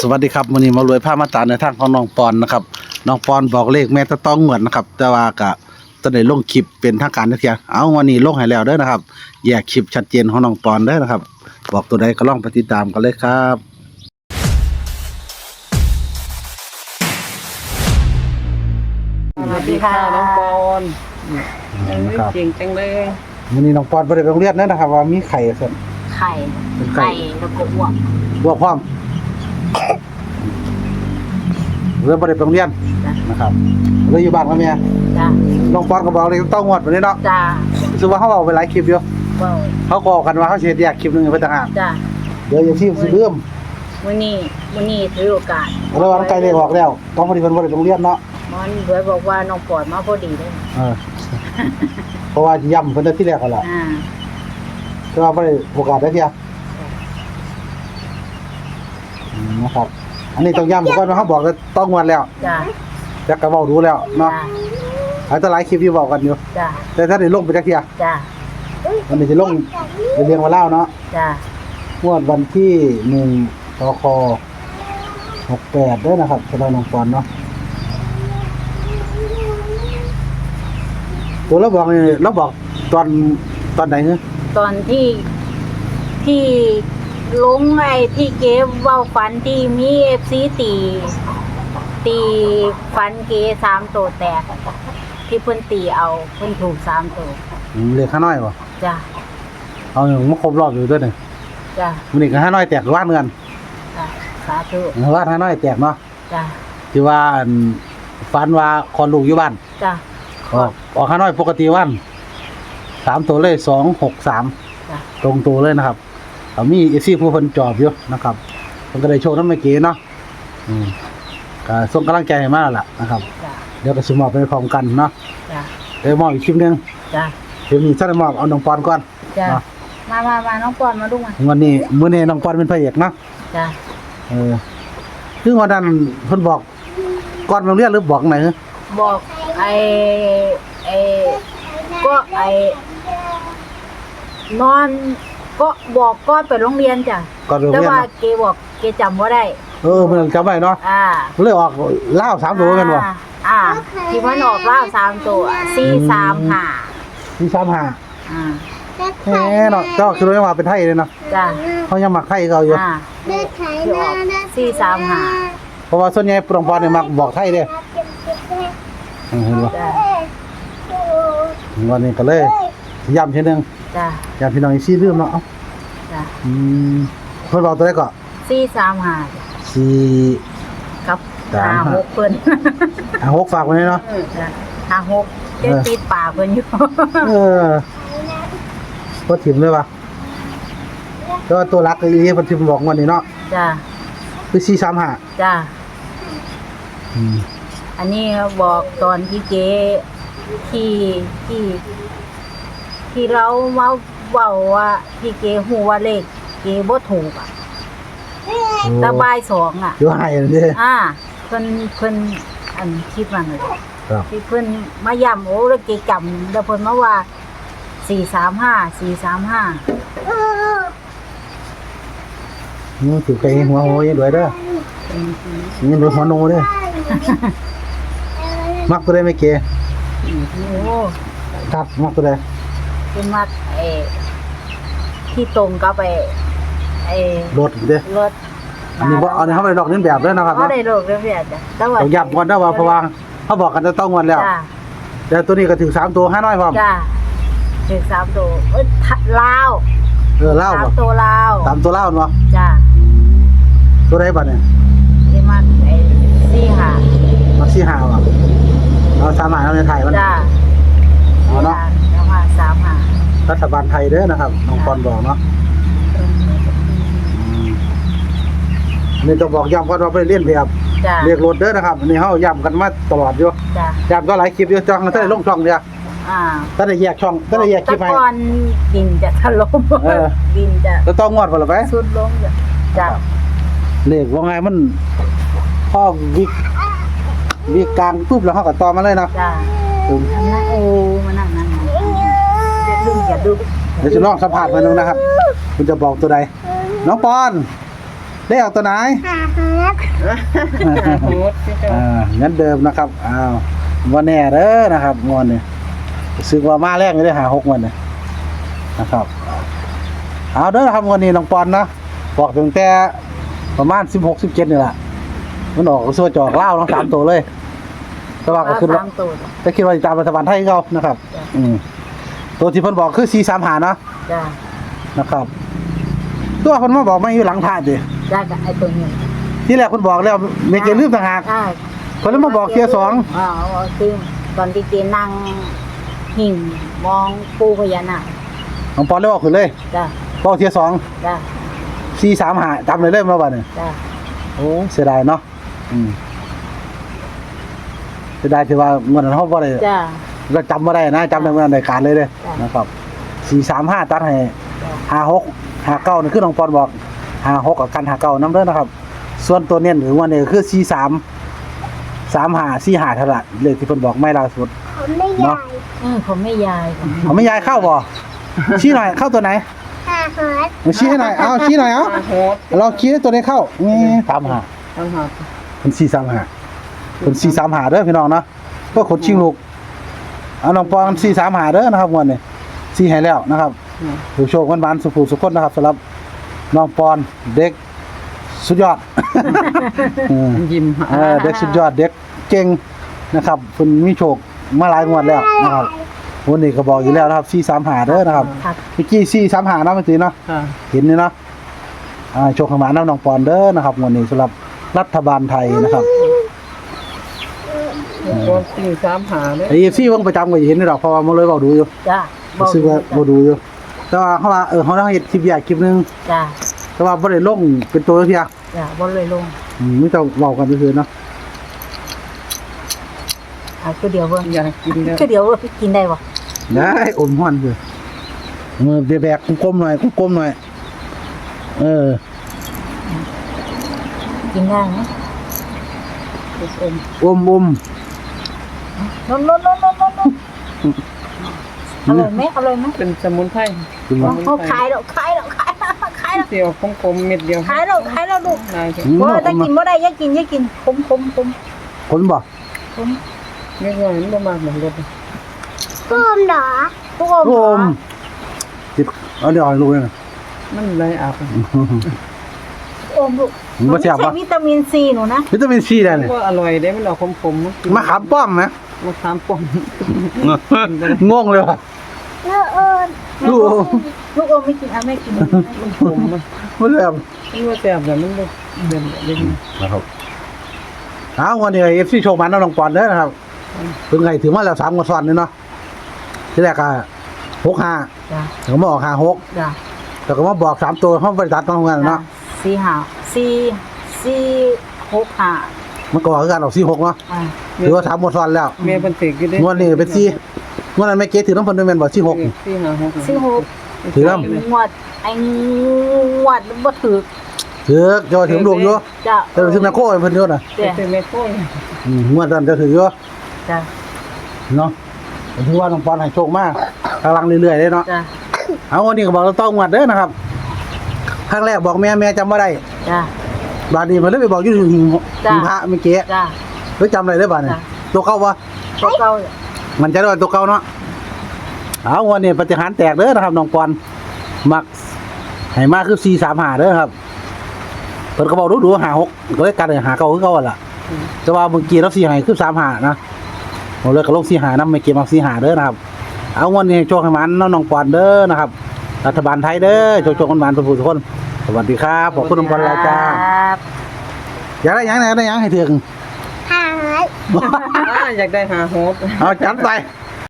สวัสดีครับวันนี้มารวยผ้ามาตราในทางของน้องปอนนะครับน้องปอนบอกเลขแม่ตะต้องเหมือนนะครับ แต่ว่ากะตอนได้ลงคลิปเป็นทางการนักเทียเอาวันนี้ลงให้แล้วเด้อนะครับแยกคลิปชัดเจนของน้องปอนเด้อนะครับ บอกตัวใดก็ลองไปติดตามกันเลยครับสวัสดีค่ะน้องปอนเออนะครับเก่งจังเลยวันนี้น้องปอนไปโรงเรียนเด้อนะครับ ว่ามีไข่ส่วนไข่เป็นไข่ไข่แล้วก็อ้วกบวกพร้อม เริ่มไปโรงเรียนนะครับเลยอยู่บ้านกับแม่จ้าน้องปอนก็บอกเลยต้องงวดวันนี้เนาะจ้าคือว่าเขาเอาไปหลายคลิปอยู่เบ้าเขาก็กันว่าเขาเสียแยกคลิปหนึงไปต่างหากจ้าเดี๋ยวอย่าที่สิเริ่มมื้อนี้มื้อนี้ถือโอกาสแล้ววันไกลเลยออกแล้วต้องพอดีเพิ่นบ่ได้โรงเรียนเนาะมันเบื่อบอกว่าน้องปอดมาพอดีเลยเออเพราะว่าย่ำเพิ่นได้ที่แรกกันล่ะอ่าแต่ว่าบ่ได้โอกาสได้เที่ยอืมนะครับ อันนี้ต้องย้ำก่อนว่าเขาบอกแล้วต้องวันแล้วจ้าแต่ก็เว้ารู้แล้วจ้าเนาะหลายต่อหลายคลิปที่บอกกันอยู่ จ้าแต่ถ้าได้ลงไปจักเที่ยจ้าวันนี้จะลงไปเรียงมาเล่าเนาะจ้างวดวันที่หนึ่งตคหกแปดด้วยนะครับสำหรับน้องปอนเนาะตัวเราบอกนี่เราบอกตอนตอนไหนเนี่ยตอนที่ที่ ลงไอ้ที่เก๋เว้าฝันที่มี FC ตี ตีฟันเก๋สามตัวแตก ที่เพิ่นตีเอาเพิ่นถูกสามตัวอืมเรียกข้าน้อยป่ะจ้าเอาหนึ่งมาครบรอบอยู่ด้วยหนึ่งจ้ามันอีกข้าน้อยแตกว่านเงินจ้าสาธุว่านข้าน้อยแตกเนาะจ้าที่ว่าอันฝันว่าคอนลูกอยู่บ้านจ้าออกออกข้าน้อยปกติว่านสามตัวเลยสองหกสามจ้าตรงตัวเลยนะครับ เอามีเอซี่ผู้คนจอบอยู่นะครับมันก็ได้โชว์น้ำเมื่อกี้เนาะอืมก็ส่งกำลังใจให้มากล่ะนะครับ จ้าเดี๋ยวก็สมอบไปพร้อมกันเนาะจ้าเดี๋ยวมอบอีกคลิปหนึงจ้าเดี๋ยวมีท่านมอบเอาน้องปอนก่อน จ้าเนาะมามามาน้องปอนมาดูมาวันนี้มื้อนี้น้องปอนเป็นพระเอกเนาะจ้าเออคือวันนั้นเพิ่นบอกก่อนโรงเรียนหรือบอกไหนบอกไอ้ไอ้ก็ไอ้นอน ก็บอกก้อนไปโรงเรียนจ้ะก่อนโรงแต่เรียนว่าเนาะเกบอกเกจำว่าได้ เออมันจำไว้เนาะอ่าเลยออกเล่าวสามตัวกันบ่อ่าอ่าที่มันออกล่าสามตัวสี่สามห้าที่สามห้าอ่าแหมเนาะเจ้าคือรู้ว่าเป็นไทยเลยเนาะจ้าเขายังมักไทยเขาอยู่ อ่าที่ออกสี่สามห้า เพราะว่าส่วนใหญ่ปรองปอนเนี่ยมักบอกไทยเด้เออเห็นบ่จ้าวันนี้ก็เลยย้ำเช่นนึง จ้าย้ำพี่น้องอีกซี่ลืมเนาะเอ้าจ้าอืมเพิ่นบอกตัวได้ก่อนสี่สามห้าสี่กับสามห้า ห้าหกเพิ่นอะหกฝากไว้เนาะ เออจ้ะห้าหกเจ็ดติดปากเพิ่นอยู่ เออพอถิ่มเลยว่ะแต่ว่าตัวรักอีเพิ่นสิบอกวันนี้เนาะจ้าคือ435จ้าอืมอันนี้บอกตอนที่เจ๊ที่ที่ ที่เรามาเว้าว่าที่เจ๊ฮู้ว่าเลขเจ๊บ่ถูกอะแตะบายสองอะเดี๋ยวให้เด้ออ่าเพิ่นเพิ่นอันคิดว่าไงครับที่เพิ่นมาย้ำโอ้แล้วเจ๊จำแล้วเพิ่นมาว่าสี่สามห้าสี่สามห้านี่ถือไก่หัวโหยด้วยเด้อนี่ดูหัวโนเด้อมักตัวใดไม่เกโอ้ครับมักตัวใด เป็นมักไอ้ที่ตรงกับไอ้ไอ้รถเด้อรถอันนี้บ่อันนี้เฮาไปดอกเลียนแบบเด้อนะครับเขาเนาะได้โลกเรียบร้อยจ้ะแต่ว่าต้องย้ำก่อนเด้อว่าเพราะว่าเขาบอกกันจะต้องวันแล้วจ้าแต่ตัวนี้ก็ถึงสามตัวห้าน้อยพร้อมจ้าถึงสามตัวเอ้ยทะลาวเออเล่าสามบ่ตัวลาวสามตัวเล่าเนาะจ้าตัวใดบัดเนี่ยที่มันไอ้สี่หามักสิหาว่ะเอาสามหาเอาในไทยมันจ้าเอาเนาะ แล้วมาสามหา รัฐบาลไทยเด้อนะครับน้องปอนบอกเนาะอืมอันนี่ต้องบอกย้ำก่อนว่าไปเรียนแบบจ้าเรียกรถเด้อนะครับอันนี้เฮาย้ำกันมาตลอดอยู่จ้าย้ำก็หลายคลิปอยู่จังถ้าได้ลงช่องเดียวอ่าถ้าได้แยกช่องถ้าได้แยกคลิปให้ ตะกอนดินจะถล่มเออ ดินจะจะต้องงวดบ่ล่ะไป สุดลงจ้ะจ้าเลขว่าไงมันพ่อวิกวิกกลางปุ๊บแล้วเฮาก็ต่อมาเลยเนาะจ้าอืมอันนั้นโอ้มานั่งนั่งนั่ง อย่าดึงอย่าดึงเดี๋ยวจะลองสัมภาษณ์มันนึงนะครับ คุณจะบอกตัวใด น้องปอน ได้ออกตัวไหนโหดที่เจ้าอ่างั้นเดิมนะครับ อ้าววันแน่เด้อนะครับงวดนี้สึกว่ามาแรกไม่ได้หาหกวันเนี่ยนะครับ เอาเด้อนะครับงวันนี้น้องปอนนะบอกตั้งแต่ประมาณสิบหกสิบเจ็ดนี่แหละมันออกส่วนจอกเล่าวทั้งสามตัวเลยแต่ว่าก็คือสามตัวแต่คิดว่าจะตามรัฐบาลไทยเขานะครับ อืม ตัวที่เพิ่นบอกคือสี่สามหานะจ้านะครับ ตัวเพิ่นมาบอกมาอยู่หลังพระดิจ้ากับไอ้ตัวนี้ที่แรกเพิ่นบอกแล้วไม่เกินลืมต่างหากอ่าเพิ่นเลยมาบอกเทียสองอ๋อคือตอนที่เจนั่งหิ่งมองปูพญานาคน้องปอนเลยบอกขึ้นเลยจ้าบอกเทียสองจ้าสี่สามหาจำเลยเลยมาบัดนี้จ้าโอ้เสียดายเนาะอืมเสียดายที่ว่างวดนั้นเฮาบ่ได้จ้า เราจำบ่ได้นะจำได้เมื่อใดการเลยเด้อจ้ะ นะครับสี่สามห้าตัดให้จ้าห้าหกห้าเก้านี่คือน้องปอนบอกห้าหกกับกันห้าเก้าน้ำเด้อนะครับ ส่วนตัวเน้นหรือว่าเนี่ยคือสี่สามสามหาสี่หาเท่าไหร่เลขที่เพิ่นบอกไม่ล่าสุด ผมไม่เนาะยายอืมผมไม่ยายเอาไม่ยายเข้าบ่ชี้หน่อยเข้าตัวไหนห้าฮอตมาชี้ให้หน่อยเอาชี้หน่อยเอาโหดเราชี้ให้ตัวนี้เข้านี่สามหาทั้งหาดเป็นสี่สามหาเป็นสี่สามหาเด้อพี่น้องเนาะก็ขดชิงลูก เอาน้องปอนสี่สามหาเด้อนะครับวันนี้สี่ให้แล้วนะครับผู้โชควันบานสุภูสุขคนนะครับสำหรับน้องปอนเด็กสุดยอดเออยิ้มเออเด็กสุดยอดเด็กเก่งนะครับคุณมีโชคมาหลายงวดแล้วนะครับวันนี้ก็บอกอยู่แล้วนะครับสี่สามหาเด้อนะครับครับเมื่อกี้สี่สามหาเนาะเมื่อกี้เนาะค่ะเห็นนี่เนาะอ่าโชคขมาน้ำน้องปอนเด้อนะครับวันนี้สำหรับรัฐบาลไทยนะครับ ตัวสี่สามหาเลยไอ้ซี่เพิ่งประจำก็เห็นนี่ดอกเพราะว่ามันเลยบอกดูอยู่จ้ารู้สึกว่าบ่ดูอยู่ แต่ว่าเขาว่าเออเขาต้องเห็นคลิปใหญ่คลิปหนึงจ้าแต่ว่าบ่ได้ลงเป็นตัวเพียจ้าบนเลยลงอืมไม่ต้องเว้ากันซื่อๆเนาะอ่าคือเดียวเบิ่งอยากกินแล้วคือเดียวเบิ่งกินได้บ่ได้อมห้อนเลยมือแบกๆกลมๆหน่อยกลมๆหน่อย เออ กินได้ไหมอมอมอม นนนนนนนนอร่อยไหมอร่อยไหมเป็นสมุนไพรกินบ่เขาขายแล้วขายแล้วขายแล้วขายแล้วเดียวคมๆเม็ดเดียวขายแล้วขายแล้วลูกนายว่าถ้ากินบ่ได้อย่ากินอย่ากินคมคมคมคนบ่คมไม่ว่ามันบ่มากเหมือนรถก้มเหรอทุกคนอมจิบเอาเดี๋ยวลูกเลยนะมันไรอาบอมลูกมันบ่แซ่ใช่วิตามินซีหนูนะวิตามินซีได้เนี่ยว่าอร่อยได้มันออกขมๆมะขามป้อมนะ มะขามป้อมงงเลยว่ะเลิกเอิญลูกลูกอมไม่กินอะไม่กินมันขมมันมันแบบมันว่าแซ่บแต่มันบ่เด่นเด่นนะครับเอาวันนี้เอฟซีโชว์มันน้องปอนเด้อนะครับเพิ่งไงถึงมาแล้วสามกว่าซ้อนนี่เนาะที่แรกก็หกห้าจ้าแล้วก็มาออกห้าหกจ้าแล้วก็มาบอกสามตัวเขาบริษัทต้องงานเนาะสี่ห้าสี่สี่หกห้า มันก็ออกคือการออกสี่หกเนาะอ่าถือว่าสามกว่าซ้อนแล้วแม่เพิ่นติกอยู่เด้งวดนี้เป็นสี่งวดนั้นไม่เก๋ถือน้ำพันด้วยแมนบอกสี่หก สี่ห้าหกสี่หกถือน้งวดไอ้งวดบ่ถือำถือจะว่าถือลูกอยู่จ้าแต่ถือแม่โค้เพิ่นเยอะนะจ้าเป็นแม่โค้ยอืมงวดนั้นจะถือเยอะจ้าเนาะผมถือว่าน้องปอนให้โชคมากกำลังเรื่อยๆเลยเนาะ จ้าเอาวันนี้ก็บอกเราต้องงวดเด้อนะครับ ครั้งแรกบอกแม่แม่จำไม่ได้ จ้า บาดนี้มันเลยไปบอกอยู่หิงจ้ะ หิงพระเมื่อกี้จ้าหรือจำอะไรได้บ้านี่จ้ะ ตัวเก่าวะตัวเก่ามันจะได้ว่าตัวเก่าเนาะเอาวันนี้ปฏิหารย์แตกเด้อนะครับน้องปอนมักให้มากคือสี่สามหาเด้อครับเพิ่นก็บอกดูดูหาหกก็เลยกันให้หาเก่าคือเก่าหั่นล่ะแต่ว่าเมื่อกี้เราสี่หาคือสามหานะผมเลยก็ลงสี่หานะไม่เกี่ยวกับสี่หาเด้อนะครับ เอาวันนี้โชคให้มันน้องน้องปอนเด้อนะครับ รัฐบาลไทยเด้อโชคโชคกันบานทุกผู้ทุกคน สวัสดีครับขอบคุณน้องปอนหลายจ้า ครับ อยากได้หยังไหนได้หยังให้ถึงห้าฮอตอ่าอยากได้หาโฮสเอาจัดไปห